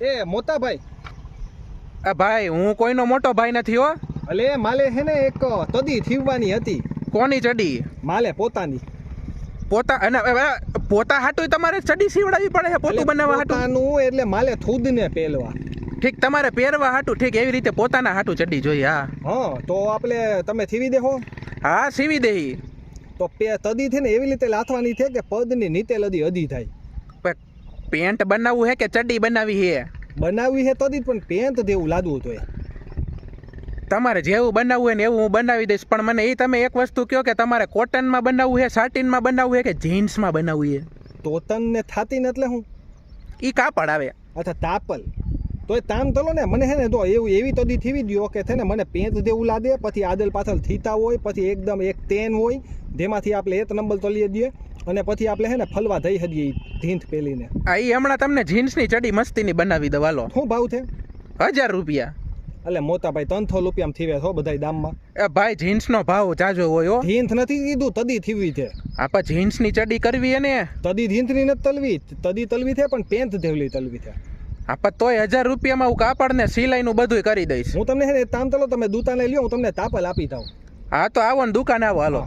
એ મોટાભાઈ. આ ભાઈ હું કોઈનો મોટો ભાઈ નથી હો. અલે માલે હે ને એક તદી થીવવાની હતી. કોની ચડી? માલે પોતાની. પોતા અને પોતા હાટું તમારે ચડી સીવડાવી પડે પોતું બનાવવા હાટું? એટલે માલે થૂદને પેલવા. ઠીક તમારે પહેરવા હાટું ઠીક એવી રીતે પોતાના હાટું ચડી જોઈએ હા. હા તો આપણે તમે થીવી દેહો. હા સીવી દેહી. તો પે તદી થઈને ને એવી રીતે લાથવાની છે કે પદની નીચે લદી અધી થાય. પેન્ટ બનાવવું હે કે ચડ્ડી બનાવી હે? બનાવવી છે તો દી પણ પેન્ટ જેવું લાદવું જોઈએ તમારે જેવું બનાવવું હોય ને એવું હું બનાવી દઈશ. પણ મને એ તમે એક વસ્તુ કહો કે તમારે કોટનમાં બનાવવું છે સાટિનમાં બનાવવું છે કે જીન્સમાં બનાવવું છે તોતન ને થાતી એટલે હું. એ કાપડ આવે. અચ્છા તાપલ. તો એ તામ તલો ને મને હે ને તો એવું એવી તો દી થીવી દ્યો કે છે ને મને પેન્ટ જેવું લાદે પછી આદલ પાછળ થીતા હોય પછી એકદમ એક તેન હોય જેમાંથી આપણે એક નંબર તલીએ દઈએ અને પછી આપણે હે ને ફલવા થઈ હદીએ ધીંથ પેલીને આ એ હમણાં તમને જીન્સની ચડી મસ્તીની બનાવી દો લો શું ભાવ છે? હજાર રૂપિયા. એટલે મોટા ભાઈ ત્રણસો રૂપિયામાં થીવે છો બધાય દામમાં? એ ભાઈ જીન્સનો ભાવ જાજો હોય હો. ધીંથ નથી કીધું તદી થીવી છે. આપા જીન્સની ચડી કરવી એને? ને તદી ધીંથની નથી તલવી તદી તલવી છે પણ પેન્ટ ધેવલી તલવી છે. આપા તોય હજાર રૂપિયામાં હું કાપડ ને સિલાઈનું બધું કરી દઈશ. હું તમને હે ને તામ તલો તમે દુકાને લ્યો હું તમને તાપલ આપી દઉં હા તો આવો ને દુકાને આવો હાલો.